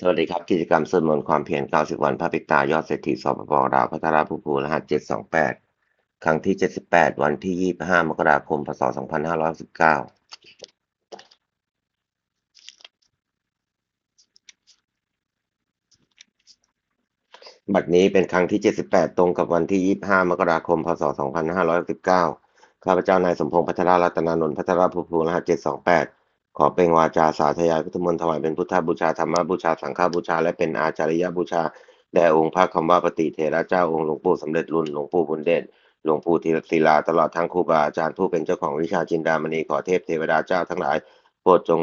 สวัสดีครับ กิจกรรมสวดมนต์ความเพียร 90 วันพระปิตายอดเศรษฐีสปปลาวพัทราภูภูรหัส 728 ครั้งที่ 78 วันที่ 25 มกราคม พศ 2519 บัดนี้เป็นครั้งที่ 78 ตรงกับวันที่ 25 มกราคม พศ 2519 ข้าพเจ้านายสมพงษ์พัทรารัตนานนท์พัทราภูภูรหัส 728 ขอเป็นวาจาสาธยายพุทธมนต์ถวายเป็นพุทธบูชาธรรมบูชาสังฆบูชา และเป็นอาจาริยบูชาแด่องค์พระคำว่าปฏิเทระเจ้าองค์หลวงปู่สำเร็จรุ่นหลวงปู่บุญเด่นหลวงปู่ธีรศิลาตลอดทั้งครูบาอาจารย์ผู้เป็นเจ้าของวิชาจินดามณีขอเทพเทวดาเจ้าทั้งหลายโปรดจง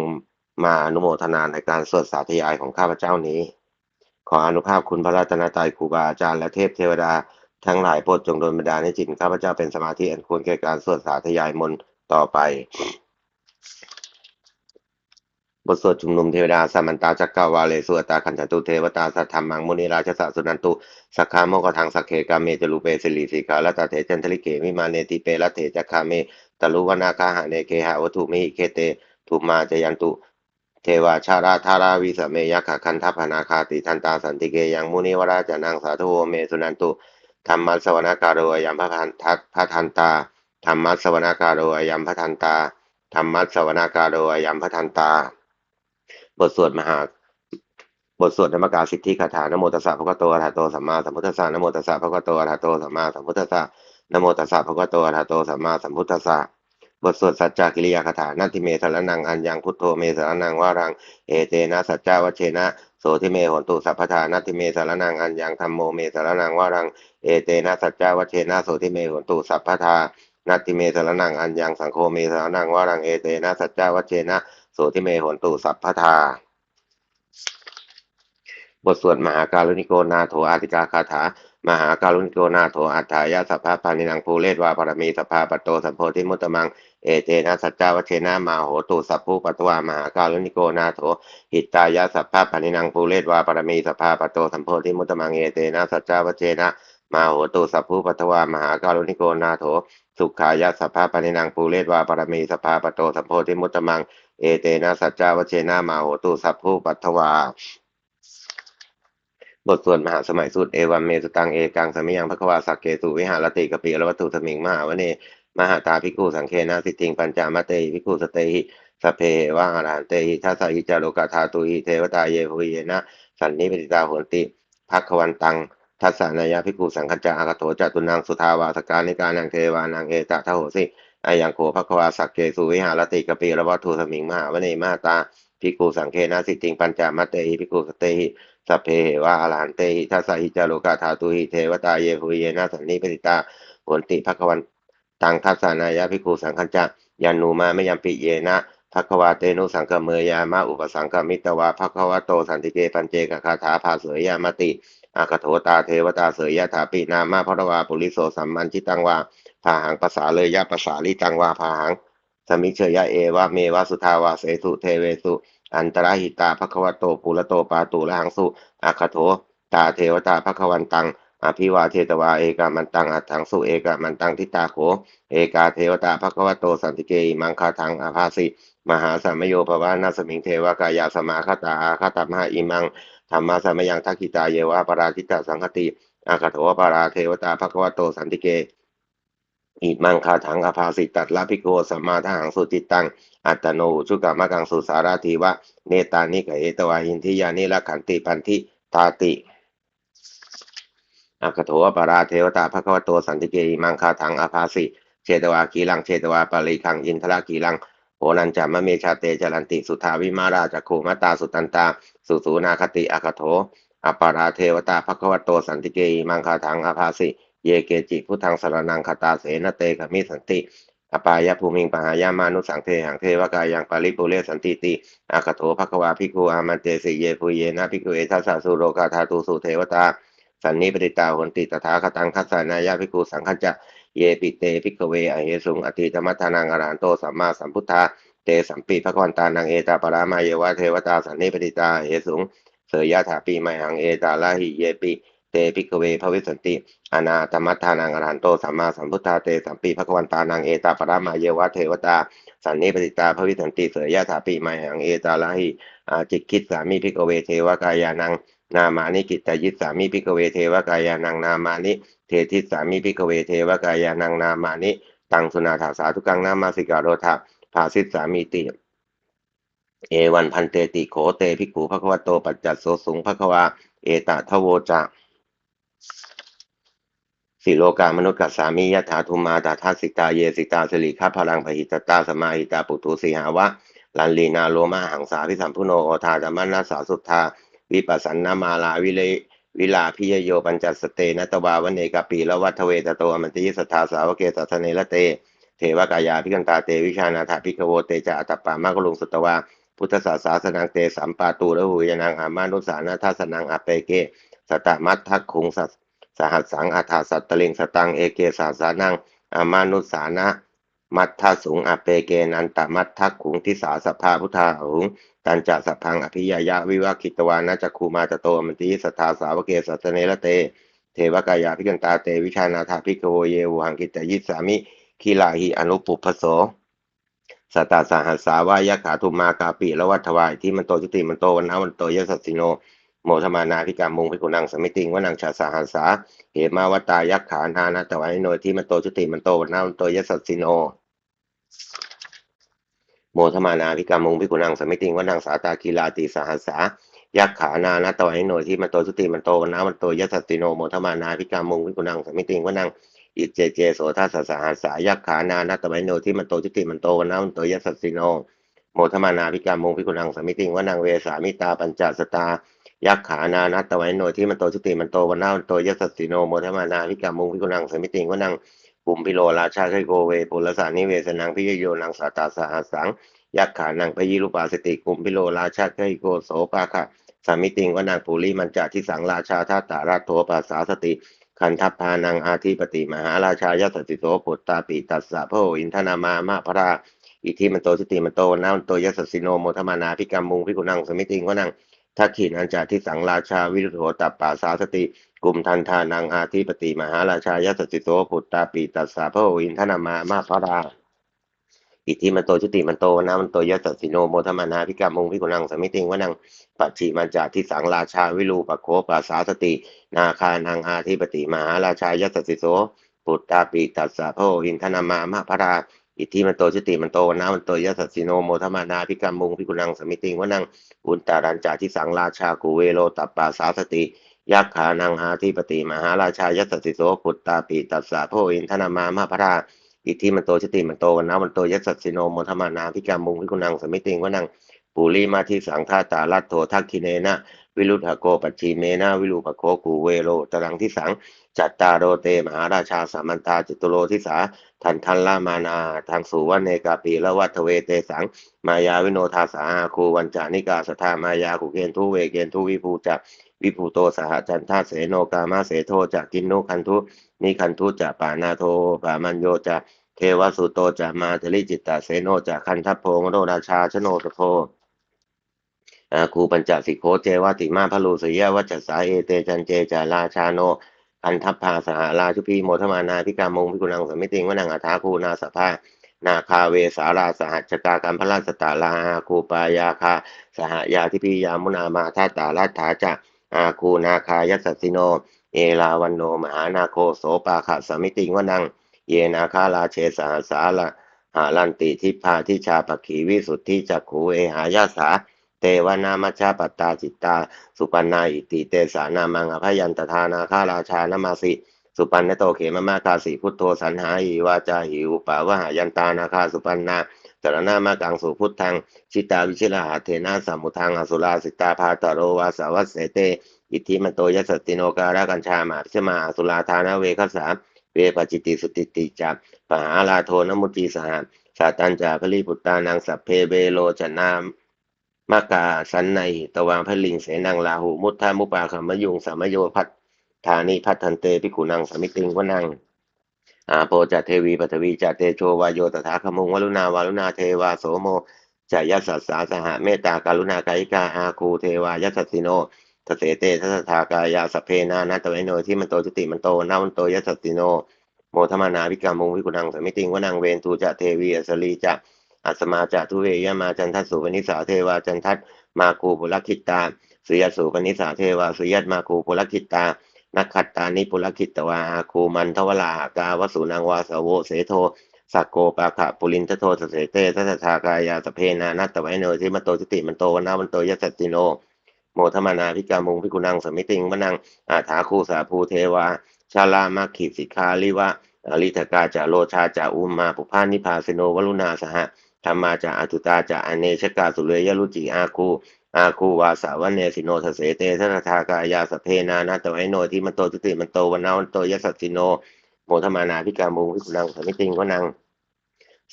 มาอนุโมทนาในการสวดสาธยายของข้าพเจ้านี้ ขออนุภาพคุณพระรัตนตรัยครูบาอาจารย์และเทพเทวดาทั้งหลายโปรดจงดลบันดาลให้จิตข้าพเจ้าเป็นสมาธิอันควรแก่การสวดสาธยายมนต์ต่อไป บทสวดชุมนุมเทวดาสามันตาจักกาวาเลสุอตาคันจตุเทวตาสัทธรรมังมุนิราชสะสุนันตุสักขาโมกทังสักเขกาเมจรูเปสิริสิกาลตาเถจันทลิเกมิมาเนติเปละเถจักาเมตลุวนาคาหาเนเกหาวัตถุมิเคเตทุมาจยันตุ เทวาชาราธาราวิสเมยักขคันทัพนาคาติทันตาสันติเกยังมุนิวราจนังสาธุโอเมสุนันตุธรรมัสสวนาการโรยัมพระพันทัพระทันตาธรรมัสสวนาการโรยัมพระทันตาธรรมัสสวนาการโรยัมพระทันตา บทสวดมหา บทสวดธรรมกาสิทธิคาถานโมตัสสะภะคะวะโตอะระหะโตสัมมาสัมพุทธัสสะนโมตัสสะภะคะวะโตอะระหะโตสัมมาสัมพุทธัสสะนโมตัสสะภะคะวะโตอะระหะโตสัมมาสัมพุทธัสสะบทสวดสัจจกิริยาคาถานัตติเมสรนังอัญญังพุทโธเมสรนังวารังเอเตนะสัจจาวเชนะโสทิเมหนตุสัพพทานัตติเมสรนังอัญญังธัมโมเมสรนังวารังเอเตนะสัจจาวเชนะโสทิเมหนตุสัพพทานัตติเมสรนังอัญญังสังโฆเมสรนังวารังเอเตนะสัจจาวเชนะ สทิเมหนตุสัพพทา บทสวดมหาการุณิโกนาโถอาติกาคาถา มหาการุณิโกนาโถอัฏฐายาสัพพะปานินังภูเลศวาปรมีสภพาปตโตสัมโพธิมุตตมังเอเตนะสัจจาวเชนะมาโหตุสัพพุปัตวามหาการุณิโกนาโถหิตายาสัพพะปานินังภูเลศวาปรมีสภาปตโตสัมโพธิมุตตมังเอเตนะสัจจาวเชนะมาโหตุสัพพุปัตวามหาการุณิโกนาโถสุขายาสัพพะปานินังภูเลศวาปรมีสภาปตโตสัมโพธิมุตตมังเอเตนะสัจจาวเชนะมาโหตุสัพพุปัตถวา บทสวดมหาสมัยสุดเอวัมเมสุตังเอกังสมิยังพระควาสักเกสุวิหารติกปิรวัตถุสมิงมหาวเนมหาตาภิกขุสังเคนะสิทธิงปัญจามเตภิกขุสเตหิสเพว่างอรหันเตหิทัสสะหิจาโลกาธาตุหิเทวตาเยหุเยนะสันนิปติตาโหนติภักขวันตังทัสสะนายาภิกขุสังฆจจะอากโถจตุนังสุทาวาสการนิการนังเทวานังเอตะทะโหสิ อายังโขภักขวาสักเกสุวิหารติกปิอรวัตถุสมิงมหาวเนมาตาภิกขุสังเคนะสิทิงปัญจามเตหิภิกขุสเตหิสัพเพเหวะอรหันเตหิทัสสะหิจาโลกาธาตุหิเทวตาเยหุเยนะสันนิปติตาโหนติภักวันตังทัสสานายะภิกขุสังฆจจะยันูมาไม่ยัมปิเยนะภักขวาเตนุสังกเมยามาอุปสังกมิตวาภักขวะโตสันติเกปัญเจกคาถาภาเสยยามติอาคโถตาเทวตาเสยยะถาปินามาพระวาปุริโสสัมมันชิตังวา พาหังภาษาเลยยะภาษาลิตังวาพาหังสมิเชยะเอวะเมวะสุทาวาเสสุเทเวสุอันตรหิตาภควโตปุระโตปาตุละหังสุอาคโถตาเทวตาภควันตังอภิวาเทตวาเอกามันตังอัตถังสุเอกามันตังทิตาโข เอกาเทวตาภควโตสันติเกอิมังคาทังอาภาสิมหาสามโยภวานาสมิงเทวกายาสมาคตาอาคตมหาอิมังธรรมาสมยังทักขิตาเยวะปราคิตาสังคติอาคโถปาราเทวตาภควโตสันติเก อิมังคาถังอภาสิตัดละพิโกสัมมาทหังสุติตัง อัตโนชุกามะกังสุสาราทีวะ เนตานิกะเอตวาหินทิยานิละขันติปันทิตาติอาคโถปาราเทวตาภควโตสันติเกอิมังคาถังอภาสิเชตวากีลังเชตวาปาริคังอินทรากีลังโหนันจามะเมชาเตจรันติสุทาวิมาราจักโขมตาสุตันตา สุสูนาคติอาคโถอปาราเทวตาภควโตสันติเกอิมังคาถังอภาสิ เยเกจิพุทธังสรนังคตาเสนเตขมิสันติอปายภูมิงปหายามานุสังเทหังเทวกายังปาริปุเรสันติติอาคโถภควาภิกขุอามันเตสิเยปุเยนะภิกขุเอทัสสะสุโรกาธาตุสุเทวตาสันนิปติตาหนติตถาคตังคัสสานายาภิกขุสังฆจจะเยปิเตภิกขเวอเหสุงอติธรรมทานังอรหันโตสัมมาสัมพุทธาเตสัมปีพระกวันตานังเอตาปรามาเยวะเทวตาสันนิปติตาเหสุงเสยยะถาปีไมหังเอตาลาหิเยปิ เตภิกเวภวิสันติอนาธรรมทานังอรหันโตสัมมาสัมพุทธาเตสัมปีพระกวันตานังเอตาปรามาเยวะเทวตาสันนิปติตาภวิสันติเสยยะถาปิมาหังเอตาลาหิอาจิตคิดสามีพิกเวเทวกายานังนามานิกิตายิสามิพิกเวเทวกายานังนามานิ เททิสามิพิกเวเทวกายานังนามานิ ตังสุนาถาสาธุกังนามาสิกาโรธาภาสิสามิติ เอวันพันเตติโขเตภิกขุภควโตปัจจัสโสสุงภควา เอตาทโวจะ สิโลกามนุษย์กัสสามิยถาทุมาตาทัสิตาเยสิตาสิริคัพลังพหิตตาสมาหิตาปุตุสีหาวะลันลีนาโลมาหังสาพิสัมพุโนโอทาธรรมนาสาสุทธาวิปัสสนามาลาวิเลวิลาพิยโยปัญจสเตนตวาวเนกปีละวัทเวตโตมันติยสทาสาวเกสัสเนละเต เทวกายาพิกันตาเตวิชานาถาพิกโวเตจาอัตปามากลุงสุตวาพุทธศาสาสนังเตสัมปาตูระหุยนังอามานุสานาทัสนังอเปเก สตมัตทักขุงสัสหัสสังอัฏฐสัตตลิงสตังเอเกสาสานังอมานุสานะมัทธสุงอเปเกนันตมัททักขุงทิสาสภาพุทธาหุงตันจะสพังอภิยายะวิวาคิตวานาจักคูมาจโตมันติสทาสาวเกสัตเนละเต เทวกายาพิกันตาเตวิชานาถาพิโวเยวหังกิตยิสามิคีลาหิอนุปุพโสสตาสหัสสาวายะขาทุมากาปิละวัฏวายที่มันโตจุติมันโตวันนาวันโตยสัสสิโน โมทมานาพิกามุงพิกุนังสมิติงวนังชาสาหัสสาเหมาวตายักขานานาตวายโนที่มันโตจุติมันโตวันนาวันโตยสัสสิโนโมทมานาพิกามุงพิกุนังสมิติงวนังสาตากีลาติสหัสสายักขานานาตวายโนที่มันโตจุติมันโตวันนาวันโตยสัสสิโนโมทมานาพิกามุงพิกุนังสมิติงวนังอิเจเจโสทัสสะหัสสายักขานานาตไมโนที่มันโตจุติมันโตวันนาวันโตยัสสิโนโมทมานาพิกามุงพิกุนังสมิติงวนังเวสามิตาปัญจสตา ยักขานานาตไมโนที่มันโตจุติมันโตวันนาวันโตยัสสิโนโมทมานาพิกามุงพิกุนังสมิติงวนังกุมพิโลราชาไคโกเวปุลสานิเวสนังพิยโยนังสาตาสหัสังยักขานังปยิรุปาสติกุมพิโลราชาไคโกโสปาคะสามิติงวนังปุริมันจาทิสังราชาทัตตาราโทปัสสาสติขันทัพพานังอาทิปติมหาราชายสติโสปุตตาปิตัสสะพระอินทนามามาพระอิทิมันโตสติมันโตนามันโตยสสิโนโมทมานาพิกรรมุงพิกุนังสมิติงวนัง ทักขินันจาทิสังราชาวิรุโหตัปปาสาสติกลุ่มทันทานังอาทิปติมหาราชายสติโสปุตตาปิตัสสะพระอินทนามามาพระอิทธิมันโตชุติมันโตนะมันโตยัสสิโนโมทมานาพิกามงพิกุนังสมิติงวนังปัจฉิมันจาทิสังราชาวิรูปโคปัสสาสติ นาคานังอาทิปติมหาราชายสสิโสปุตตาปิตัสสะโพหินทนามามะพรา อิทธิมันโตชุติมันโตนะมันโตยัสสิโนโมทมานาพิกามงพิกุนังสมิติงวนังอุนตารันจาทิสังราชากุเวโลตัปปาสาสติยักขานังอาทิปติมหาราชายัสสิโสปุตตาปิตัสสะโพหินทนามามะพราอิทธิมันโตชติมันโตวันนามันโตยัสสิโนโมทมานาพิกามุงพิกุนังสมิติงวนังปูรีมาทิสังฆาตาลัตโททักคิเนนะ วิรุธโกปัจจีเมนะวิรุปโคกูเวโรตรังทิสัง จัตตาโรเตมหาราชาสามันตาจิตุโลทิสาทันทันลามานาทางสุวันเนกาปีละวัตเวเตสัง มายาวิโนทาสาคูวันจานิกาสทามายาคุเกนทุเวเกนทุวิภูจักวิภูโตสหจันทาเสโนกามาเสโทจากกินโนคันทุนิคันทุจะปานาโทปามันโยจะเทวสุโตจะมาเทลิจิตตเสโนจะคันทัพโพมโนราชาชโนสโพ อาคูปัญจสิโคเจวติมาพลูสยวัจสาเอเตจันเจจาราชาโนคันทัพพาสหราชุพีโมทมานาพิกามงพิกุนังสมิติงวนังอัฐาคูนาสภานาคาเวสาราสหัจกาการพระราชตาลาคูปายาคา สหยาทิพียามุนามาทาตาลัตถาจะอาคูนาคายัสสิโน เอลาวันโนมหานาโคโสปาขะสมิติงวนัง เยนาคาลาเชสาสาละหาลันติทิพาทิชาปขีวิสุทธิจักขูเอหายาสา เตวนามัชาปตาจิตตา สุปันนาอิติเตสานามังอภยันตทานาคาราชานมาสิ สุปันนโตเขมมาคาสีพุทโธสันหาหิวาจาหิวปาวหายันตานาคาสุปันนาสารนามากังสุพุทธังชิตาวิชิลหาเทนาสัมมุทังอสุราสิตาพาตโรวาสาวัสเสเต อิทธิมันโตยสติโนการากัญชามาพิชมาสุราธานาเวคัสสาเวปจิติสุติติจักปหาลาโทนมุติสหสาตันจาพลีปุตตานังสัพเพเบโลจนาม มากาสันในตวังพลิงเสนังลาหู มุทธามุปาขมยุงสามโยพัฒธานิพัฒนเตปิกุนังสมิติงวนังอาโปจเทวีปฐวีจเตโชวายโยตถาคมุงวลุนาวาลุนาเทวาโสโมจายัสสาสหเมตตาการุณากายกาอาคูเทวายัสสิโนทเสเตทัสทากายาสเพนานาตเวโนที่มันโตจุติมันโตนามันโตยัสติโนโมธมานาวิกามุงวิกุนังสมิติงวนังเวนตูจะเทวีอสลีจะ อัสมาจาทุเวยมาจันทัสสุปนิสาเทวาจันทัตมาคูปุรคิตาสุยสุปนิสาเทวาสุยัตมาคูปุรคิตานักขัตตานิปุรคิตวาอาคูมันทวลาหากาวสุนังวาสโวเสโทสักโกปะขะปุรินทโทสเสเตสัทากายาสเพนานัตตไวเนทิมโตจิติมันโตวนาวันโตยัสติโนโมทมานาพิกามุงพิกุนังสมิติงวนังอาถาคูสาภูเทวา ชาลามาขิสิกาลิวะอริทกาจาโลชาจาอุมมาปุพานิพาสโนวลุนาสหะ ธรรมาจาอตุตาจาอเนชกาสุเลยยลุจิอาคูอาคูวาสาวเนสิโนทเสเตทัทากายาสเพนานาตไวโนทิมันโตจุติมันโตวันนาวันโตยสัสสิโนโมทมานาพิกามุงพิกุนังสมิติงวนัง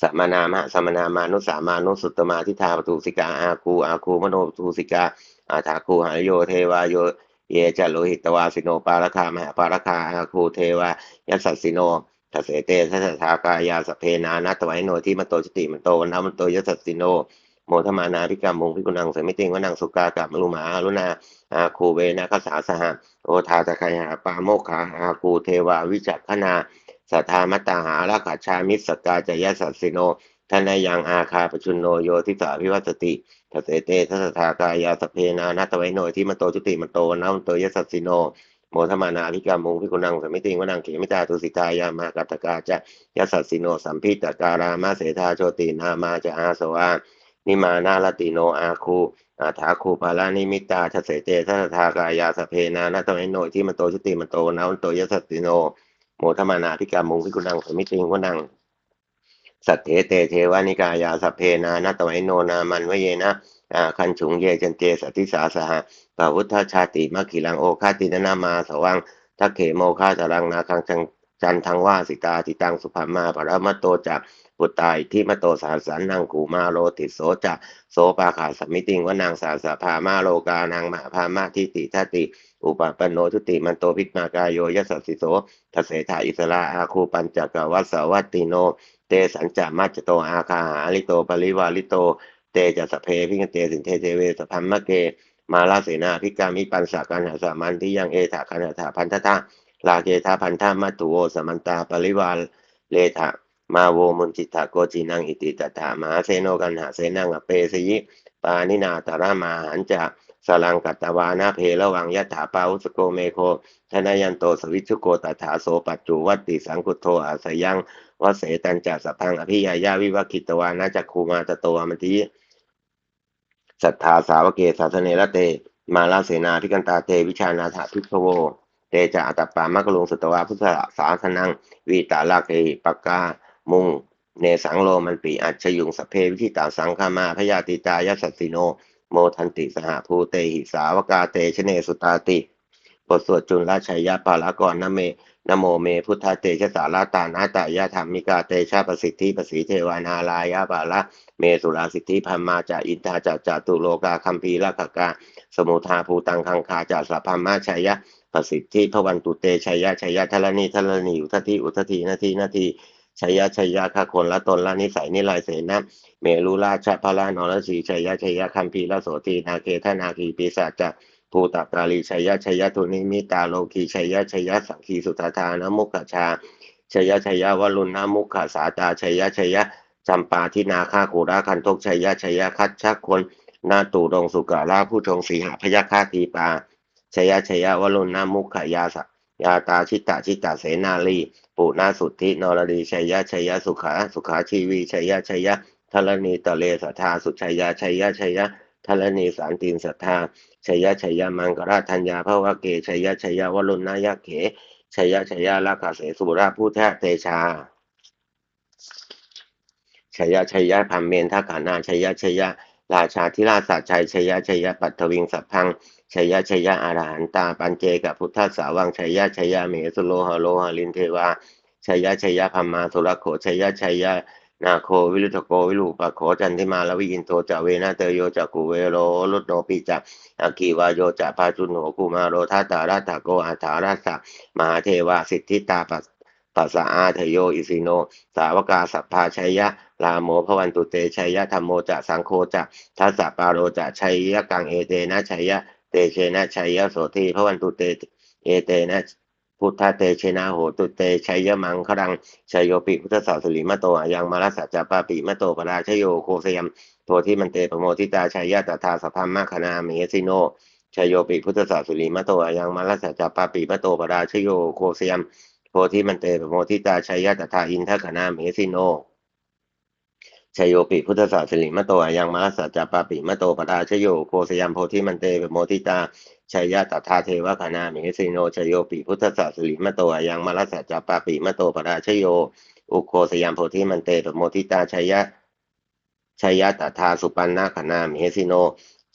สัมมนามะสัมมนามานุสามานุสุตตมาทิธาปตุสิกาอาคูอาคูมโนปตุสิกาอาถาคูหายโยเทวาโยเยจะโลหิตวาสิโนปาราคามหาปาราคาอาคูเทวายัสสสิโน ทัสเสเตทัสถากายาสเพนานาตไวโนที่มโตจติมันโตนามันโตยัสสสิโนโมทมานาพิกามุงพิกุนังเสมิติงวนังสุกากามลุมาอารุณาอาคูเวนะคสาสหะโอทาตะไคหาปาโมคขาอาคูเทวาวิจักขนาสัทธามตาหาราคาชามิสกาจยสัสสิโนทนายยังอาคาปชุนโนโยทิสาพิวัตติทเสเตทัสถากายาสเพนานาตไวโนที่มโตจุติมันโตนามันโตยสัสสิโน โมทมานาภิกามุงพิกุนังสมิติงวนังเขมิตาตุสิตายามากัตกาจะยัสสิโนสัมพิตการามาเสธาโชตินามาจะอาสวานิมานาลติโนอาคูอาถาคูปาลานิมิตาทเสเตทัสถากายาสเพนานาตไวโนที่มันโตจุติมันโตนามันโตยัสสิโนโมทมานาพิกามุงพิกุนังสมิติงวนังสัตเถเตเทวานิกายาสเพนานาตไวโนนามันวเยนะอาคันฉุงเยจันเจสติสาสหะปะวุฒชาติมัคคิลังโอคาตินนามาสวังทักเขโมคาจารังนาคังจังจันทังว่าสิตาติตังสุภามาปรมัตโตจักปุตตายที่มโตสาสันนังกูมาโลติโสจะโสปาขาสมิติงวนางสาสะพามาโลกานางมหาพามาทิติทัติ อุปปันโนทุติมันโตพิมากายโยยสัสสิโสทเสถาอิสระอาคูปัญจกวัสวัตติโน เตสัญจามัจโตอาคาหาลิโตปริวาลิโต เตจะสเพพิกเตสินเทเทเวสพัมมะเก มาลาเสนาพิกามิปันสากันหาสามันที่ยังเอถาคันหาถาพันธะลาเกธาพันธามัตุโอสมันตาปริวาเลถะมาโวมุนจิตตะโกจินังอิติตถามหาเสโนกันหาเสนังอเปสยิปานินาตรามาหันจะสลังกัตตวานาเพระวังยะถาปาวุสโกเมโคธนยันโตสวิชุโกตถาโสปัจจุวัติสังกุโทอาสยังวเสตันจัสพังอภิยายาวิวัคิตวานาจักคูมาตโตอมติ สัทธาสาวเกศาสเนระเต มาลาเสนาพิกันตาเตวิชานาถาพิกโว เตจะอัตปามะกลุงสุตวาพุทธสาสนังวีตาลาเกปกามุงเนสังโลมันปีอัจฉยุงสเพวิธิตาสังคามาพยาติตายสัสสิโน โมทันติสหภูเตหิสาวกาเตชเนสุตาติบทสวดจุลราชัยยะปาลากรนเม นโมเมพุทธเตชะสาราตานาตายะธรรมิกาเตชะประสิทธิประสีเทวานาลายะบาละเมสุราสิทธิพัมมาจาอินทาจาจาตุโลกาคัมภีละกกา สมุทาภูตังคังคาจาสัพพมาชัยยะประสิทธิพวันตุเตชัยยะชัยยะทลนีทลนีอุทธิอุทธินาทีนาทีชัยยะชัยยะข้าคนละตนละนิสัยนิลายเสนะเมรุราชพลานรสีชัยยะชัยยะคัมภีละโสตีนาเกทนาคีปีศาจ ภูตกาลีชัยยะชัยยะทุนิมิตาโลกีชัยยะชัยยะสังคีสุตตานมุขชาชัยยะชัยยะวรุณนามุขสาตาชัยยะชัยยะจำปาทินาคาโกราคันทกชัยยะชัยยะคัดชักคนนาตูดงสุกาลาผู้ชงสีหาพยาคาทีปาชัยยะชัยยะวรุณนามุขยาสยาตาชิตาชิตาเสนาลีปุนาสุทธินรดีชัยยะชัยยะสุขา สุขาชีวีชัยยะชัยยะทรณีตะเลสทธาสุชัยยะชัยยะชัยยะ ทรณีสารตินสัทธาชัยยะชัยยะมังกราธัญญาภวะเกชัยยะชัยยะวรุณนายะเขชัยยะชัยยะลักขเสสุราผู้แท้เตชาชัยยะชัยยะพัมเมนทักขานาชัยยะชัยยะราชาธิราชสัจชัยชัยยะชัยยะปัทวิงสัพพังชัยยะชัยยะอารหันตาปัญเจกับพุทธสาวังชัยยะชัยยะเมสุโลหะโลหะลินเทวาชัยยะชัยยะพัมมาสุรโขชัยยะชัยยะ นาโควิรุตโกวิรูปะโขจันทิมาลวิอินโทจเวนะเตโยจักุเวโรลุโนปิจักอากีวาโยจะพาจุนโหกุมาโรทัตตาราตโกอาถาราสะมหาเทวาสิทธิตาปัสปัสสะอาเทโยอิสิโน สาวกาสัพพาชัยยะลาโมพวันตุเตชัยยะธรรมโมจะสังโฆจะทัสสะปาโรจะชัยยะกังเอเตนะชัยยะเตเชนะชัยยะโสทีพวันตุเตเอเตนะ พุทธเตชนะโหตุเตชัยยมังคดังชัยโยปิพุทธสาสุลิมโตอายังมาลสัจจปาปิมโตปราชโยโคเสยมโพธิมันเตปโมทิตาชัยยะตถาสพัมมะคณาเมสิโนชัยโยปิพุทธสาสุลีมโตอายังมาลสัจจปาปิมโตปราชโยโคเสยมโพธิมันเตปโมทิตาชัยยะตถาอินทคณาเมสิโนชโยปิพุทธศาสนิมโตอายังมาสัจจปาปิมโตปทาชโยโคสยามโพธิมันเตปโมทิตา ชัยยะตถาเทวคณามิสิโนชโยปิพุทธศาสนิมโตอายังมาสัจจปาปิมโตปทาชโย อุโคสยามโพธิมันเตปโมทิตาชัยยะชัยยะตถาสุปันนาคณามิสิโน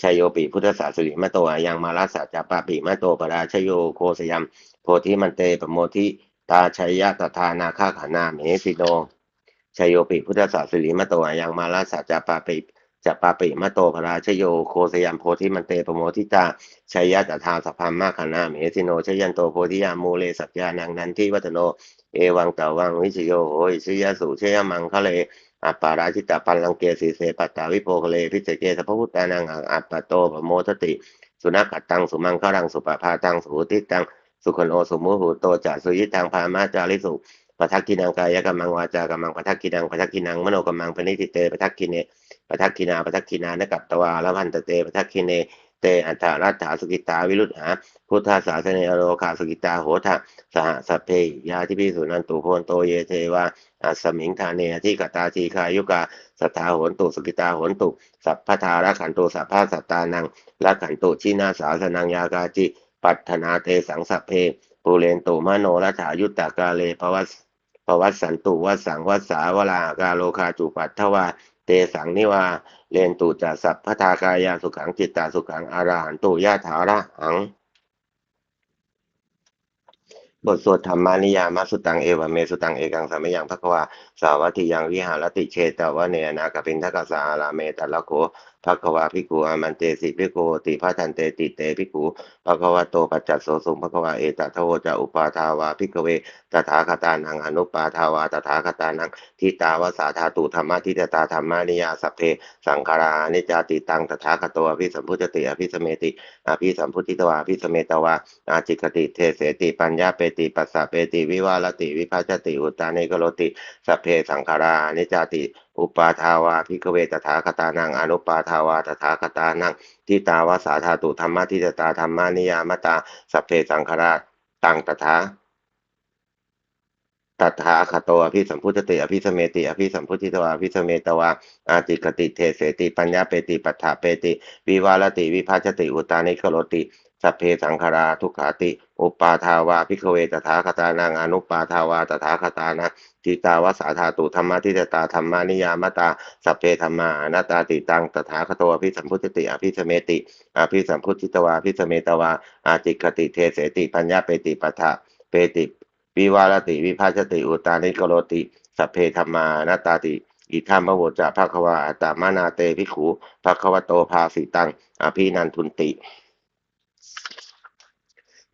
ชโยปิพุทธศาสนิมโตอายังมาสัจจปาปิมโตปทาชโยโคสยามโพธิมันเตปโมทิตาชัยยะตถานาคาขณามิสิโนชโยปิพุทธศาสนิมโตอายังมาลาสัจจปาปิ จะปาปิมะโตพราชโยโคสยามโพธิมันเตปโมทิตาชัยยะตถาสพัมมาคณาเมสิโนชยันโตโพธิยามูเลสัจญานังนันทิวัตโน เอวังตาวังวิชโยโหยชยสุชยมังคะเลอัปปาราชิตาปัลลังเกสีเสปัตตาวิโพคเลพิเจเกสพพุตตานังอัปปโตปโมทติ สุนัขตังสุมังคะรังสุปภาตังสุติตังสุขโนสุมุหูโตจัสุยิตังพามาจาริสุปทักกินังกายกรรมังวาจากรรมังปทักกินังปทักกินังมโนกรรมังปณิติเตปทักกิเน ปทักกินาปทักกินานกัตตวาละพันตเตปทักกิเนเตอัตถารัตถาสุกิตาวิรุธหาพุทธศาสเนอโลคาสุกิตาโหทะสหสเพยาทิพิสุนันตุโคนโตเยเทวาอัสมิงทาเนทิกตาทีคายุกาสัทธาโหนตุสุกิตาโหนตุสัพพทาระขันตุสัพพะสัตตานังละขันตุชินาสาสนังยากาจิปัตนาเตสังสัพเพปูเรนตุมโนรัฐายุตตากาเลภวัสปวัสสันตุวัสสังวัสสาวลากาโลคาจุปัตถวา เตสังนิวาเลนตุจัสัพพทากายาสุขังจิตตาสุขังอาราหันตุยะถาระหัง บทสวดธรรมานิยามาสุตังเอวเมสุตังเอกังสัมยังพระควาสาวัติยังวิหารติเชตวะเนนากปินทกสาลาเมตตะโค ภควาภิกขุอามันเตสิภิกขุติพระทันเตติเตภิกขุภควาโตปัจจัสโสสุภควาเอตทโวจะอุปาทาวาภิกเวตถาคตานังอนุปาทาวาตถาคตานังทิตาวสาธาตุธรรมทิตตาธรรมานิยาสัพเพสังขารานิจาติตังตถาคตวอภิสัมพุทติอภิสเมติอภิสัมพุทธิตวาอภิสเมตวาอาจิกติเทเสติปัญญาเปติปัสสะเปติวิวาลติวิภัชติอุตานิกโรติสัพเพสังขารานิจาติ อุปาทาวาภิกเวตถาคตานังอนุปาทาวาตถาคตานังทิตาวสาธาตุธรรมทิตตาธรรมานิยามตาสัพเพสังขาราตังตถาตถาคตโตอภิสัมพุทธติอภิสเมติอภิสัมพุทธิตวาอภิสเมตวาอาติกติเทเสติปัญญาเปติปัฏฐาเปติ วิวาลติวิภาชติอุตานิกโรติสัพเพสังขาราทุกขาติ อุปาทาวาภิกเวตถาคตานังอนุปาทาวาตถาคตานัง ทิตาวสาธาตุธรรมทิตตาธรรมานิยามตาสัพเพธรรมานัตาติตังตถาคตอภิสัมพุทธติอภิสเมติอภิสัมพุทธิตวาภิสเมตวาอาติกติเทเสติปัญญาเปติปัฏฐาเปติวิวาลติวิภาชติอุตานิกโรติสัพเพธรรมานาตาติอิธรรมโวจะภควาอัตตมานาเตภิขุภควโตภาสิตังอภินันทุนติ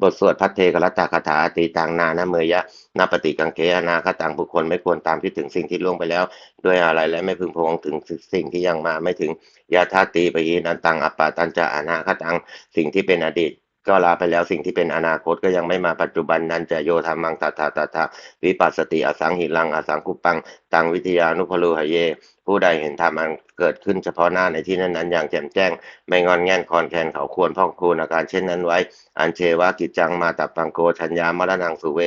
บทสวดพัทเทกรัตตาคาถาตีตังนานะเมยะ นาปฏิกังเกอนาคตังบุคคลไม่ควรตามคิดถึงสิ่งที่ล่วงไปแล้ว ด้วยอะไรและไม่พึงพงถึงสิ่งที่ยังมาไม่ถึงยาธาตีปยีนันตังอปปาตันจะอนาคตังสิ่งที่เป็นอดีตก็ลาไปแล้วสิ่งที่เป็นอนาคตก็ยังไม่มาปัจจุบันนั้นจะโยธรรมังตถาตถาวิปัสสติอสังหิลังอสังคุปัง ตังวิทยานุพลูหเย ผู้ใดเห็นธรรมอันเกิดขึ้นเฉพาะหน้าในที่นั้นนั้นอย่างแจ่มแจ้ง ไม่งอนแง่นคอนแคนเขาควรพ่องคูณอาการเช่นนั้นไว้ อันเชวากิจจังมาตับปังโกชัญญามรณังสุเว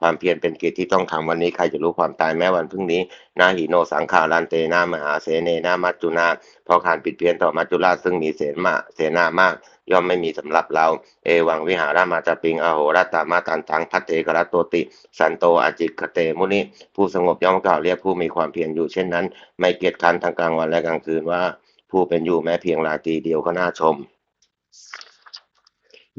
ความเพียรเป็นกิจที่ต้องทำวันนี้ใครจะรู้ความตายแม้วันพรุ่งนี้นาหิโนสังขารันเตนามหาเสเนนามัจจุนาเพราะการปิดเพี้ยนต่อมัจจุราชซึ่งมีเสนาเสนามากย่อมไม่มีสำหรับเรา เอวังวิหารามาจปิงอโหรัตามาตันตังพัตเตกรัตโตติ สันโตอาจิกเตมุนิผู้สงบย่อมกล่าวเรียกผู้มีความเพียรอยู่เช่นนั้น ไม่เกียจคันทั้งกลางวันและกลางคืนว่า ผู้เป็นอยู่แม้เพียงราตรีเดียวก็น่าชม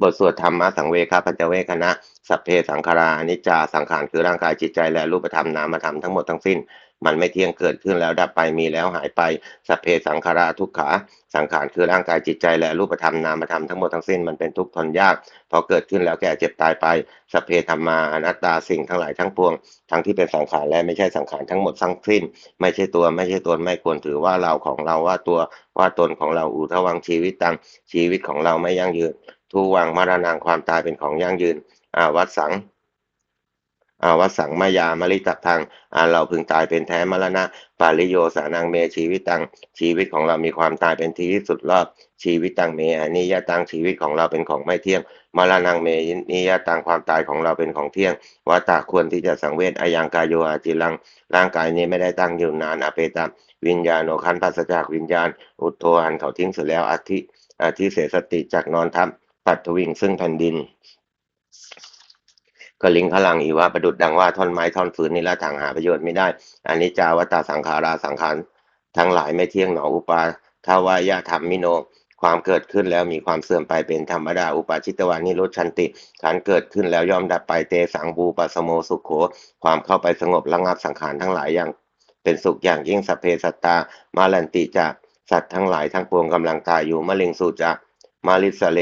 บทสวดธรรมะสังเวคปัญจเวคณะสัพเพสังขารานิจจาสังขารคือร่างกายจิตใจและรูปธรรมนามธรรมทั้งหมดทั้งสิ้น มันไม่เที่ยงเกิดขึ้นแล้วดับไปมีแล้วหายไปสัพเพสังขาราทุกขาสังขารคือร่างกายจิตใจและรูปธรรมนามธรรมทั้งหมดทั้งสิ้นมันเป็นทุกข์ทนยากพอเกิดขึ้นแล้วแก่เจ็บตายไปสัพเพธรรมาอนัตตาสิ่งทั้งหลายทั้งปวง ทั้งที่เป็นสังขารและไม่ใช่สังขารทั้งหมดทั้งสิ้น ไม่ใช่ตัวไม่ใช่ตนไม่ควรถือว่าเราของเราว่าตัวว่าตนของเราอุทวังชีวิตตังชีวิตของเราไม่ยั่งยืนทุวังมรณางความตายเป็นของยั่งยืนอาวัตสัง อาวสังมายามลิตพังอาเราพึงตายเป็นแท้มรณะปาริโยสานังเมชีวิตตังชีวิตของเรามีความตายเป็นที่สุดรอบชีวิตตังเมอนิยตังชีวิตของเราเป็นของไม่เที่ยงมรณังเมนิยตังความตายของเราเป็นของเที่ยงวัตตะควรที่จะสังเวชอายังกายโยอาจิลัง ร่างกายนี้ไม่ได้ตั้งอยู่นานอเปตาวิญญาณโนคันปัสจากวิญญาณ อุตโทหันเขาทิ้งเสร็จแล้วอธิอธิเสสติจากนอนทับปัดทวิงซึ่งแผ่นดิน กลิงขลังอีวาประดุดดังว่าท่อนไม้ท่อนฟืนนี่ละทางหาประโยชน์ไม่ได้อันนี้จาวตาสังขาราสังขารทั้งหลายไม่เที่ยงหนออุปาทาวายะธรรมมิโน ความเกิดขึ้นแล้วมีความเสื่อมไปเป็นธรรมดาอุปาชิตวานิโรชันติขันเกิดขึ้นแล้วย่อมดับไปเตสังบูปัสโมสุขโข ความเข้าไปสงบระงับสังขารทั้งหลายอย่าง เป็นสุขอย่างยิ่งสเพสัตตามาลันติจากสัตว์ทั้งหลายทั้งปวงกำลังตายอยู่มะเร็งสุจะมาลิสเล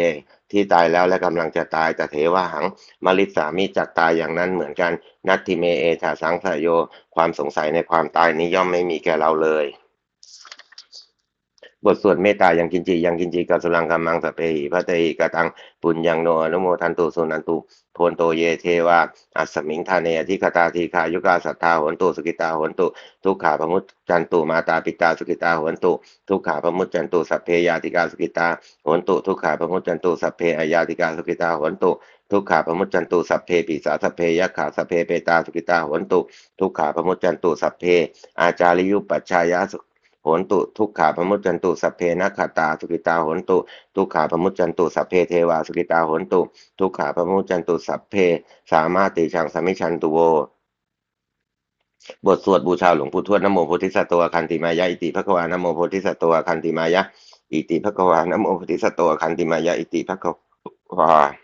ที่ตายแล้วและกำลังจะตายแต่เทวหังมาริสามีจักตายอย่างนั้นเหมือนกันนัตติเมเอชาสังสยโย ความสงสัยในความตายนี้ย่อมไม่มีแก่เราเลยบทสวดเมตตายังกินจียังกินจีกัสุลังกัมมังสเปหิพระเตหิกตังปุญญังโนอนุโมทันตุสุนันตุ พนโตเยเทวาอัสมิงทาเนทิคตาทีคายุกาสัทธาโหนตุสุกิตาโหนตุ ทุกขาพมุตจันตุมาตาปิตาสุกิตาโหนตุ ทุกขาพมุตจันตุสัพเพยาติกาสุกิตาโหนตุทุกขาพมุตจันตุสัพเพอยาติกาสุกิตาโหนตุทุกขาพมุจจันตุสัพเพปิสาสัพเพยักขาสัพเพเปตาสุกิตาโหนตุ ทุกขาพมุจจันตุสัพเพ อาจาริยุปัชชายาสุ โหนตุทุกขาพมุจจันตุสัพเพนักขตาสุกิตาโหนตุ ทุกขาพมุจจันตุสัพเพเทวาสุกิตาโหนตุ ทุกขาพมุจจันตุสัพเพ สามารถติชังสมิชันตุโวบทสวดบูชาหลวงปู่ทวดนโมโพธิสัตว์คันติมายะอิติภควานโมโพธิสัตว์คันติมายะอิติภควานโมโพธิสัตว์คันติมายะอิติภควา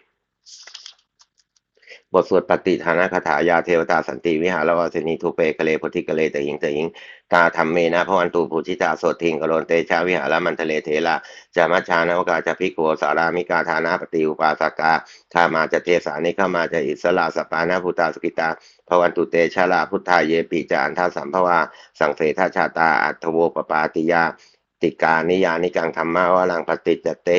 บทสวดปฏิฐานคาถายาเทวตาสันติวิหารวาสนีทุเปกเลพุธิกเลแต่หญิงแต่หญิง ตาธรรมเมนะพวันตุภูชิตาโสทิงกโลนเตชาวิหารมันทะเลเทระจามัชชานวกาจะพิโกสารามิกาธานาปฏิอุปาสกาข้ามาจะเทสานิข้ามาจะอิสลาสปานาพุตาสกิตาพวันตุเตชาลาพุทธาเยปิจานทาสัมภวาสังเสทาชาตาอัตโวปปาติยาติกานิยานิกังธรรมะวลังปฏิจเต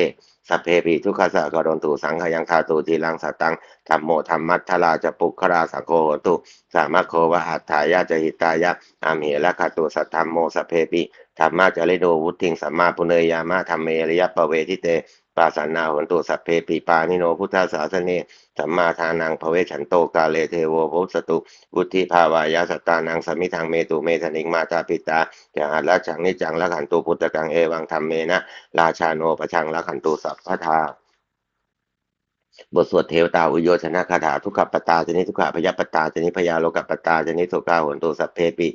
สัพเพปีทุกขสะกรณตุสังขยังคาตุทีลังสตังธรรมโมธรรมัทราจะปุคราสังโฆตุสามะโควะหัตถายาจะหิตายะอามิละคาตุสัทธรรมโมสัพเพปิธรรมะจะเลโดวุติงสัมมาปุเนยามาธรรมเมริยปเวทิเต ปาสันนาหนตุสัพเพปีปานิโนพุทธศาสเนสัมมาทานังภเวฉันโตกาเลเทโวภุสตุวุธิภาวายาสตานังสมิทางเมตุเมธนิงมาตาปิตาจังหัดละจังนิจังละขันตุพุทธกังเอวังธรรมเมนะราชาโนประชังละขันตุสัพพทาบทสวดเทวตาอุโยชนะคาถาทุกขปตาจนิทุกขพยปตาจนิพยาโลกปตาจนิโสกาหนตุสัพเพปิ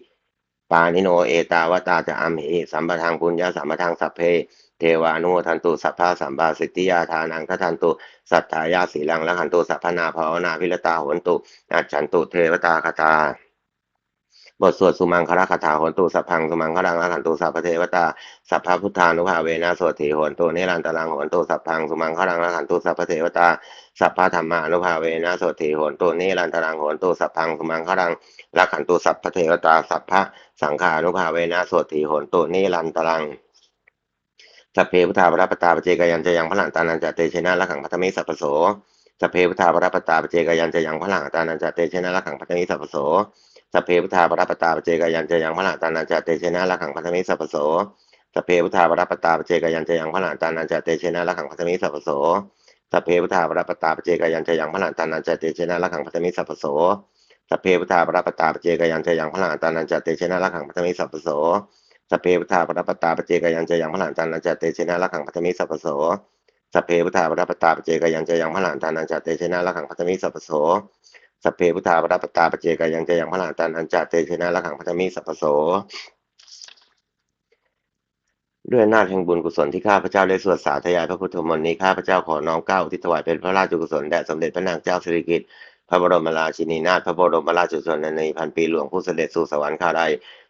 ปานิโนเอตาวตาจะอัมเหสัมปทางปุญญาสัมปทางสัพเพ เทวานุโมทันตุสัพพะสัมบาสิทธิยาทานังคทันตุ สัทธายาสีลังละหันตุสัพพนาภาวนาพิรตาโหนตุอัจฉันตุเทวตาคาตา บทสวดสุมังคละคาถาโหนตุสัพพังสุมังคลังละหันตุสัพพเทวตาสัพพพุทธานุภาเวนะโสติโหนตุเนรันตรังโหนตุสัพพังสุมังคลังละหันตุสัพพเทวตาสัพพธรรมานุภาเวนะโสติโหนตุเนรันตรังโหนตุสัพพังสุมังคลังละหันตุสัพพเทวตาสัพพสังขานุภาเวนะโสติโหนตุเนรันตรังสัพเพพุทธาปรปตาปเจกยันจะยังพลังตานันจะเตชนะละขังพัทมิสัพโสสัพเพพุทธาปรปตาปเจกยันจะยังพลังตานันจะเตชนะละขังพัทมิสัพโส สเพพุทธาปรปตาปเจกยันเจยังพลังตานันจะเตชนะละขังพัทมิสัพโสสเพพุทธาปรปตาปเจกยันเจยังพลังตานันจะเตชนะละขังพัทมิสัพโสสเพพุทธาปรปตาปเจกยันเจยังพลังตานันจะเตชนะละขังพัทมิสัพโสสเพพุทธาปรปตาปเจกยันเจยังพลังตานันจะเตชนะละขังพัทมิสัพโสสเพพุทธาปรปตาปเจกยันเจยังพลังตันนันจะเตชนะละขังพัทมิสัพโสสเพพุทธาปรปตาปเจกยันจยังพลังตันนันจะเตชนะละขังพัทมิสัพโส สเพพุทธาปรปตาปเจกายังจะยังพลังตันอันจะเตชนะละขังพัทมิสัพโส ด้วยนาแห่งบุญกุศลที่ข้าพเจ้าได้สวดสาธยายพระพุทธมนต์นี้ข้าพเจ้าขอน้อมเก้าที่ถวายเป็นพระราชกุศลแด่สมเด็จพระนางเจ้าสิริกิติ์พระบรมราชินีนาถพระบรมราชชนนีพันปีหลวงผู้เสด็จสู่สวรรค์คาได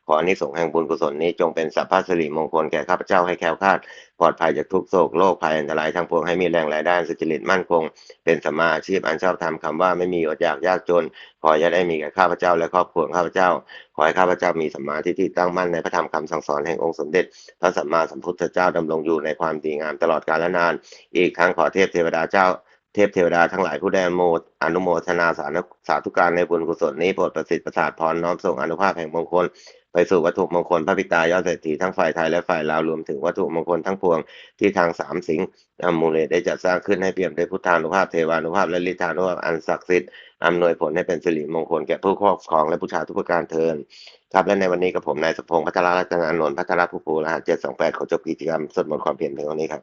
ขออนิสงส์แห่งบุญกุศลนี้จงเป็นสัพพะสิริมงคลแก่ข้าพเจ้าให้แคล้วคลาดปลอดภัยจากทุกโศกโรคภัยอันตรายทั้งปวงให้มีแรงรายได้สุจริตมั่นคง เป็นสมาอาชีพอันชอบธรรมคำว่าไม่มีอดอยากยากจน ขออย่าได้มีแก่ข้าพเจ้าและครอบครัวข้าพเจ้า ขอให้ข้าพเจ้ามีสมาธิที่ตั้งมั่นในพระธรรมคำสั่งสอนแห่งองค์สมเด็จ พระสัมมาสัมพุทธเจ้าดำรงอยู่ในความดีงามตลอดกาลนาน อีกทั้งขอเทพเทวดาเจ้าเทพเทวดาทั้งหลายผู้ได้อนโมอนุโมทนาสาธุสาธุการในบุญกุศลนี้โปรดประสิทธิ์ประสาทพรน้อมส่งอนุภาพแห่งมงคล ไปสู่วัตถุมงคลพระปิตายอดเศรษฐีทั้งฝ่ายไทยและฝ่ายลาวรวมถึงวัตถุมงคลทั้งปวงที่ทางสามสิงห์อมูลเลได้จัดสร้างขึ้นให้เปี่ยมด้วยพุทธานุภาพเทวานุภาพและฤทธานุภาพอันศักดิ์สิทธิ์อำนวยผลให้เป็นสิริมงคลแก่ผู้ครอบครองและผู้ชาทุกประการเทินครับและในวันนี้กับผมนายสพงษ์พัทรรัตนานนท์พัทรภูภูรหัสเจ็ดสองแปดขอจบกิจกรรมสวดมนต์ความเพียรเพียงเท่านี้ครับ